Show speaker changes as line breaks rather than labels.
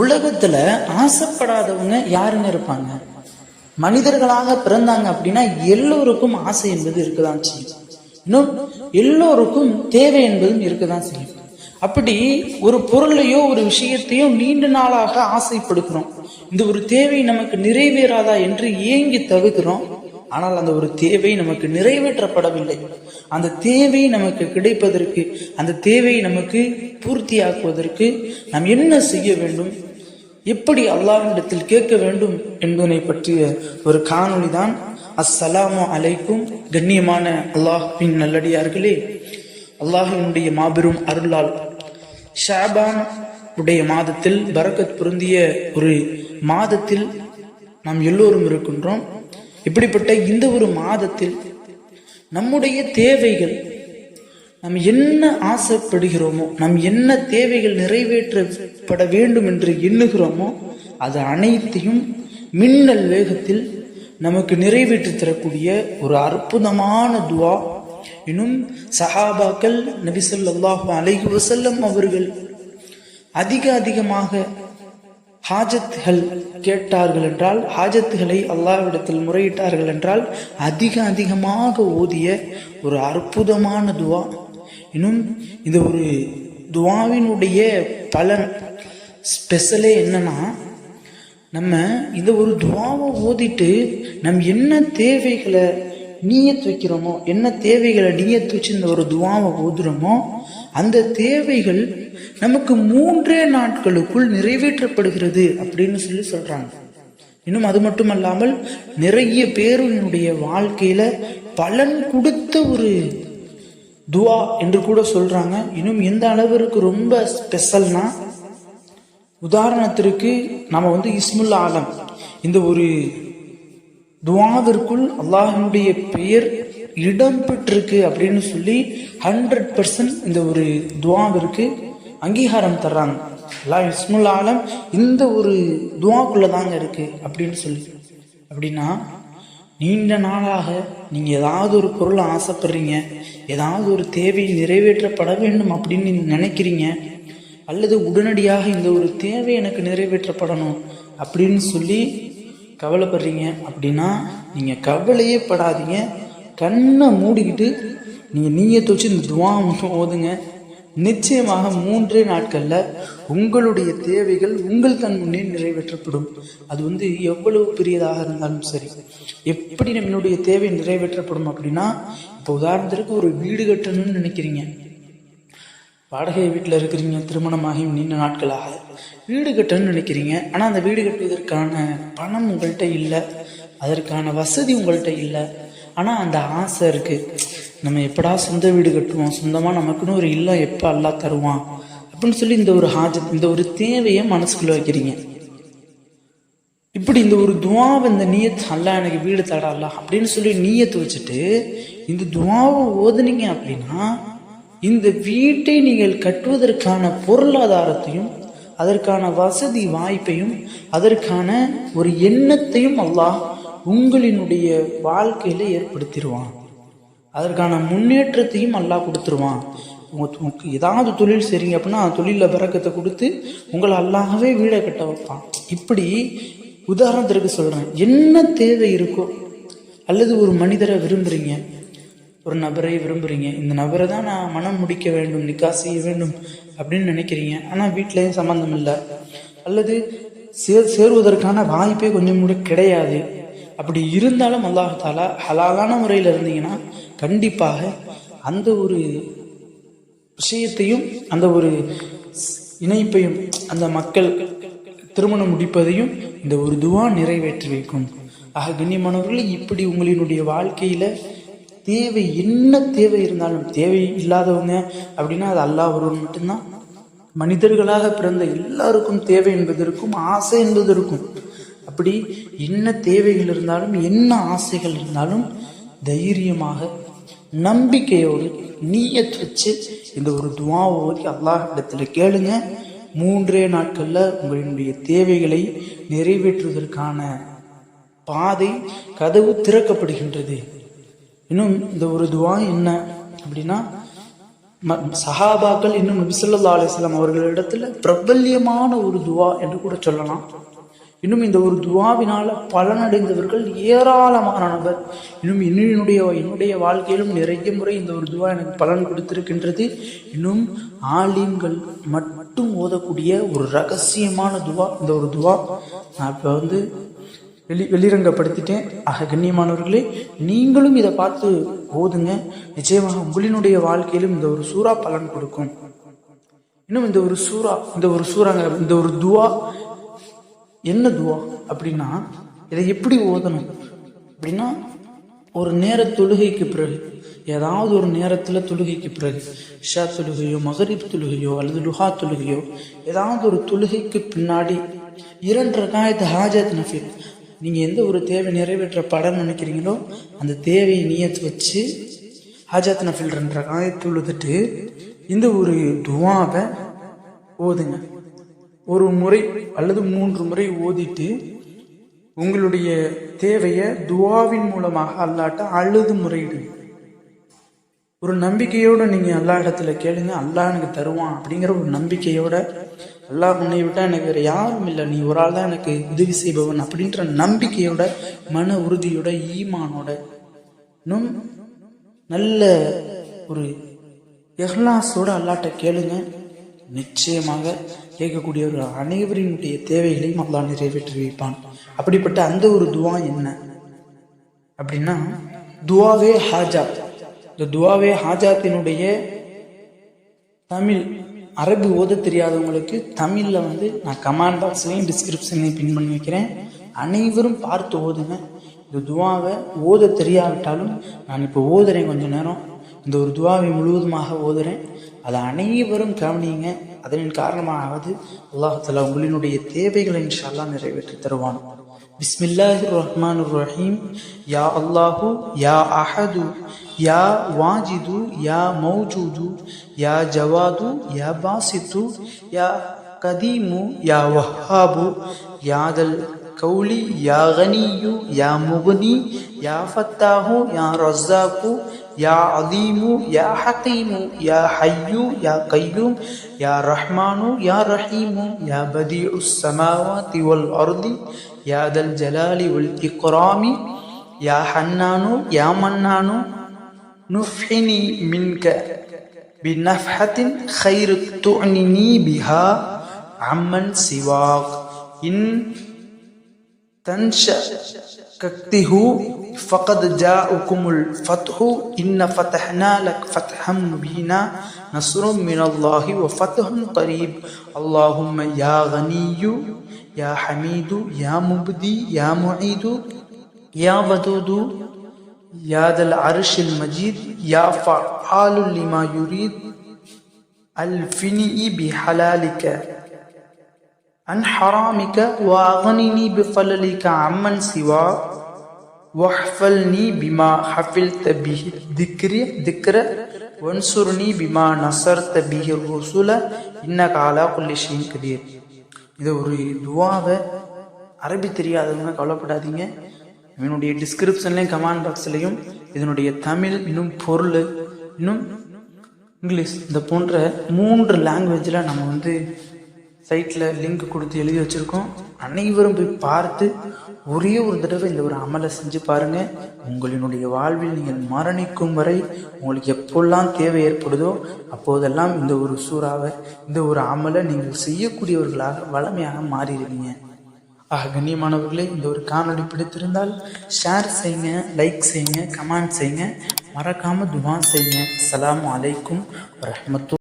உலகத்துல ஆசைப்படாதவங்க யாருன்னு இருப்பாங்க? மனிதர்களாக பிறந்தாங்க அப்படின்னா எல்லோருக்கும் ஆசை என்பது இருக்கதான் செய்யும். இன்னும் எல்லோருக்கும் தேவை என்பதும் இருக்கதான் செய்யும். அப்படி ஒரு பொருளையோ ஒரு விஷயத்தையோ நீண்ட நாளாக ஆசைப்படுகிறோம். இந்த ஒரு தேவை நமக்கு நிறைவேறாதா என்று ஏங்கி தவிக்கிறோம் ஆனால் அந்த ஒரு தேவை நமக்கு நிறைவேற்றப்படவில்லை. அந்த தேவை நமக்கு கிடைப்பதற்கு அந்த தேவை நமக்கு பூர்த்தியாக்குவதற்கு நாம் என்ன செய்ய வேண்டும்? எப்படி அல்லாவிடத்தில் கேட்க வேண்டும் என்பதனை பற்றிய ஒரு காணொளி தான் அஸ்ஸலாமு அலைக்கும். கண்ணியமான அல்லாஹ்வின் நல்லடியார்களே அல்லாஹினுடைய மாபெரும் அருளால் ஷாபான் உடைய மாதத்தில் பரக்கத் பொருந்திய ஒரு மாதத்தில் நாம் எல்லோரும் இருக்கின்றோம். இப்படிப்பட்ட இந்த ஒரு மாதத்தில் நம்முடைய தேவைகள் நாம் என்ன ஆசைப்படுகிறோமோ நம் என்ன தேவைகள் நிறைவேற்றப்பட வேண்டும் என்று எண்ணுகிறோமோ அது அனைத்தையும் மின்னல் வேகத்தில் நமக்கு நிறைவேற்றி தரக்கூடிய ஒரு அற்புதமான துவா. இன்னும் சஹாபாக்கள் நபிசல்லாஹு அலைஹி வசல்லம் அவர்கள் அதிக அதிகமாக ஹாஜத்துகள் கேட்டார்கள் என்றால் ஹாஜத்துகளை அல்லாவிடத்தில் முறையிட்டார்கள் என்றால் அதிக அதிகமாக ஓதிய ஒரு அற்புதமான துவா. இன்னும் இந்த ஒரு துவாவினுடைய பலன். ஸ்பெஷலே என்னன்னா நம்ம இந்த ஒரு துவாவை ஓதிட்டு நம்ம என்ன தேவைகளை நீயத் வைக்கிறோமோ என்ன தேவைகளை நீயத் வச்சு இந்த ஒரு துவாவை ஓதுறோமோ அந்த தேவைகள் நமக்கு மூன்றே நாட்களுக்குள் நிறைவேற்றப்படுகிறது அப்படின்னு சொல்லி சொல்றாங்க. இன்னும் அது மட்டுமல்லாமல் நிறைய பேருடைய வாழ்க்கையில பலன் கொடுத்த ஒரு துவா என்று கூட சொல்றாங்க. இன்னும் எந்த அளவிற்கு ரொம்ப ஸ்பெஷல்னா உதாரணத்திற்கு நம்ம வந்து இஸ்முல் ஆலம். இந்த ஒரு துவாவிற்குள் அல்லாஹினுடைய பெயர் இடம் பெற்றிருக்கு அப்படின்னு சொல்லி ஹண்ட்ரட் பர்சன்ட் இந்த ஒரு துவாவிற்கு அங்கீகாரம் தர்றாங்க. அல்லாஹ் இஸ்முல் ஆலம் இந்த ஒரு துவாக்குள்ள தாங்க இருக்கு அப்படின்னு சொல்லி. அப்படின்னா நீண்ட நாளாக நீங்கள் ஏதாவது ஒரு பொருளை ஆசைப்படுறீங்க ஏதாவது ஒரு தேவை நிறைவேற்றப்பட வேண்டும் அப்படின்னு நீங்கள் நினைக்கிறீங்க அல்லது உடனடியாக இந்த ஒரு தேவை எனக்கு நிறைவேற்றப்படணும் அப்படின்னு சொல்லி கவலைப்படுறீங்க அப்படின்னா நீங்கள் கவலையே படாதீங்க. கண்ணை மூடிக்கிட்டு நீங்கள் நீங்கள் துவச்சு இந்த துவா ஓதுங்க. நிச்சயமாக மூன்றே நாட்களில் உங்களுடைய தேவைகள் உங்கள் கண் முன்னே நிறைவேற்றப்படும். அது வந்து எவ்வளவு பெரியதாக இருந்தாலும் சரி. எப்படி நம்மளுடைய தேவை நிறைவேற்றப்படும் அப்படின்னா இப்போ உதாரணத்திற்கு ஒரு வீடு கட்டணும்னு நினைக்கிறீங்க. வாடகை வீட்டில் இருக்கிறீங்க திருமணமாகி நீண்ட நாட்களாக. வீடு கட்டணும்னு நினைக்கிறீங்க. ஆனால் அந்த வீடு கட்டுவதற்கான பணம் உங்கள்கிட்ட இல்லை. அதற்கான வசதி உங்கள்கிட்ட இல்லை. ஆனால் அந்த ஆசை இருக்குது நம்ம எப்படா சொந்த வீடு கட்டுவோம்? சொந்தமாக நமக்குன்னு ஒரு இல்லம் எப்போ அல்லா தருவான்? அப்படின்னு சொல்லி இந்த ஒரு ஹாஜத் இந்த ஒரு தேவையை மனசுக்குள்ள வைக்கிறீங்க. இப்படி இந்த ஒரு துவாவை இந்த நீயத் அல்ல எனக்கு வீடு தடா அப்படின்னு சொல்லி நீயத்து வச்சுட்டு இந்த துவாவை ஓதுனீங்க அப்படின்னா இந்த வீட்டை நீங்கள் கட்டுவதற்கான பொருளாதாரத்தையும் அதற்கான வசதி வாய்ப்பையும் அதற்கான ஒரு எண்ணத்தையும் அல்லாஹ் உங்களினுடைய வாழ்க்கையில் ஏற்படுத்திடுவான். அதற்கான முன்னேற்றத்தையும் அல்லாஹ் கொடுத்துருவான். உங்களுக்கு ஏதாவது தொழில் செய்றீங்க அப்படின்னா தொழிலில் பிறக்கத்தை கொடுத்து உங்களை அல்லாகவே வீடை கட்ட வைப்பான். இப்படி உதாரணத்திற்கு சொல்கிறேன் என்ன தேவை இருக்கோ அல்லது ஒரு மனிதரை விரும்புறீங்க ஒரு நபரை விரும்புகிறீங்க இந்த நபரை தான் நான் மனம் முடிக்க வேண்டும் நிக்கா செய்ய வேண்டும் அப்படின்னு நினைக்கிறீங்க ஆனால் வீட்லேயும் சம்மந்தம் இல்லை அல்லது சேர் சேருவதற்கான வாய்ப்பே கொஞ்சம் கூட கிடையாது அப்படி இருந்தாலும் அல்லாஹாலா ஹலாலான முறையில் இருந்தீங்கன்னா கண்டிப்பாக அந்த ஒரு விஷயத்தையும் அந்த ஒரு இணைப்பையும் அந்த மக்கள் திருமணம் முடிப்பதையும் இந்த ஒரு துவா நிறைவேற்றி வைக்கும். ஆக கண்ணியமானவர்களே இப்படி உங்களினுடைய வாழ்க்கையில் தேவை என்ன தேவை இருந்தாலும் தேவை இல்லாதவங்க அப்படின்னா அது அல்லாஹ் ஒருவன் மட்டும்தான். மனிதர்களாக பிறந்த எல்லாருக்கும் தேவை என்பது இருக்கும் ஆசை என்பது இருக்கும் அப்படி என்ன தேவைகள் இருந்தாலும் என்ன ஆசைகள் இருந்தாலும் தைரியமாக நம்பிக்கையோடு நீயத் வச்சு இந்த ஒரு துவாவை ஓதி அல்லாஹ் இடத்துல கேளுங்க. மூன்றே நாட்களில் உங்களுடைய தேவைகளை நிறைவேற்றுவதற்கான பாதை கதவு திறக்கப்படுகின்றது. இன்னும் இந்த ஒரு துவா என்ன அப்படின்னா சஹாபாக்கள் இன்னும் நபிசல்லா அலிஸ்லாம் அவர்களிடத்துல பிரபல்யமான ஒரு துவா என்று கூட சொல்லலாம். இன்னும் இந்த ஒரு துவாவினால் பலனடைந்தவர்கள் ஏராளமான நபர். இன்னும் என்னுடைய என்னுடைய வாழ்க்கையிலும் நிறைய முறை இந்த ஒரு துவா எனக்கு பலன் கொடுத்திருக்கின்றது. இன்னும் ஆலிம்கள் மட்டும் ஓதக்கூடிய ஒரு ரகசியமான துவா இந்த ஒரு துவா. நான் இப்போ வந்து வெளி வெளிரங்கப்படுத்திட்டேன். ஆக கண்ணியமானவர்களே நீங்களும் இதை பார்த்து ஓதுங்க. நிச்சயமாக உங்களினுடைய வாழ்க்கையிலும் இந்த ஒரு சூறா பலன் கொடுக்கும். இன்னும் இந்த ஒரு சூறா இந்த ஒரு சூறாங்க இந்த ஒரு துவா என்ன துவா? அப்படின்னா இதை எப்படி ஓதணும்? அப்படின்னா ஒரு நேர தொழுகைக்கு பிறகு ஏதாவது ஒரு நேரத்தில் தொழுகைக்கு பிறகு ஷா தொழுகையோ மகரிப் தொழுகையோ அல்லது லுஹா தொழுகையோ ஏதாவது ஒரு தொழுகைக்கு பின்னாடி இரண்டு ரகாயத்து ஹாஜத் நஃபில். நீங்கள் எந்த ஒரு தேவை நிறைவேற்ற படம் நினைக்கிறீங்களோ அந்த தேவையை நியத்து வச்சு ஹாஜத் நஃபில் ரெண்டு ரகாயத்து தொழுதுட்டு இந்த ஒரு துவாவை ஓதுங்க. ஒரு முறை அல்லது மூன்று முறை ஓதிட்டு உங்களுடைய தேவையை துவாவின் மூலமாக அல்லாட்ட அழுது முறையிடுங்க ஒரு நம்பிக்கையோட நீங்க அல்லா இடத்துல கேளுங்க அல்லாஹ் எனக்கு தருவான் அப்படிங்கிற ஒரு நம்பிக்கையோட அல்லாஹ் உன்னை விட்டா எனக்கு வேற யாரும் இல்லை நீ ஒரு ஆள் தான் எனக்கு உதவி செய்பவன் அப்படின்ற நம்பிக்கையோட மன உறுதியோட ஈமானோட இன்னும் நல்ல ஒரு எஹ்லாஸோட அல்லாட்ட கேளுங்க. நிச்சயமாக கேட்கக்கூடிய ஒரு அனைவரினுடைய தேவைகளையும் அல்லாஹ் நிறைவேற்றி வைப்பான். அப்படிப்பட்ட அந்த ஒரு துவா என்ன? அப்படின்னா துவாவே ஹாஜாத். இந்த துவாவே ஹாஜாத்தினுடைய தமிழ் அரபு ஓத தெரியாதவங்களுக்கு தமிழில் வந்து நான் கமாண்ட் பாக்ஸ்லையும் டிஸ்கிரிப்ஷன்லையும் பின் பண்ணி வைக்கிறேன். அனைவரும் பார்த்து ஓதுங்க. இந்த துவாவை ஓத தெரியாவிட்டாலும் நான் இப்போ ஓதுறேன் கொஞ்ச நேரம். இந்த ஒரு துவாவை முழுவதுமாக ஓதுறேன். அதை அனைவரும் கவனியுங்க. அதனின் காரணமாவது அல்லாஹால உங்களினுடைய தேவைகளை இன்ஷால்லா நிறைவேற்றி தருவான். பிஸ்மில்லாஹி ரஹ்மான் ரஹீம். யா அல்லாஹு யா அஹது யா வாஜிது யா மௌஜூது யா ஜவாது யா பாசித்து யா கதீமு யா வஹாபு யாதல் கௌலி யா கனியு யா முகுனி யா ஃபத்தாஹு யா ரஸாக்கு يا عظيم يا حكيم يا حي يا قيوم يا رحمن يا رحيم يا بديع السماوات والأرض يا ذا الجلال والإكرام يا حنان يا منان نفحني منك بنفحة خير تعنني بها عمن سواك. إن تنشأكته فقد جاءكم الفتح إن فتحنا لك فتحا مبينا نصر من الله وفتح قريب. اللهم يا غني يا حميد يا مبدي يا معيد يا ودود يا ذا العرش المجيد يا فعال لما يريد. ألفني بحلالك. عن حرامك واغنني بفضلك عمن سواك واحفلني بما حفلت به ذكري ذكر وانصرني بما نصرت به الرسل انك على كل شيء قدير இது ஒரு துவாவை அரபி தெரியாதவங்க கவலைப்படாதீங்க என்னுடைய டிஸ்கிரிப்ஷன்லையும் கமெண்ட் பாக்ஸ்லையும் இதனுடைய தமிழ் இன்னும் பொருள் இன்னும் இங்கிலீஷ் இந்த போன்ற மூன்று லாங்குவேஜில் நம்ம வந்து சைட்டில் லிங்க் கொடுத்து எழுதி வச்சுருக்கோம். அனைவரும் போய் பார்த்து ஒரே ஒரு தடவை இந்த ஒரு அமலை செஞ்சு பாருங்கள் உங்களினுடைய வாழ்வில் நீங்கள் மரணிக்கும் வரை உங்களுக்கு எப்போல்லாம் தேவை ஏற்படுதோ அப்போதெல்லாம் இந்த ஒரு சூறாவை இந்த ஒரு அமலை நீங்கள் செய்யக்கூடியவர்களாக வளமையாக மாறிடுவீங்க. ஆக கண்ணியமானவர்களே இந்த ஒரு காணொலி பிடித்திருந்தால் ஷேர் செய்யுங்க லைக் செய்யுங்க கமெண்ட் செய்யுங்க. மறக்காமல் துவா செய்யுங்க. அலாம் அலைக்கும் ரஹமத்து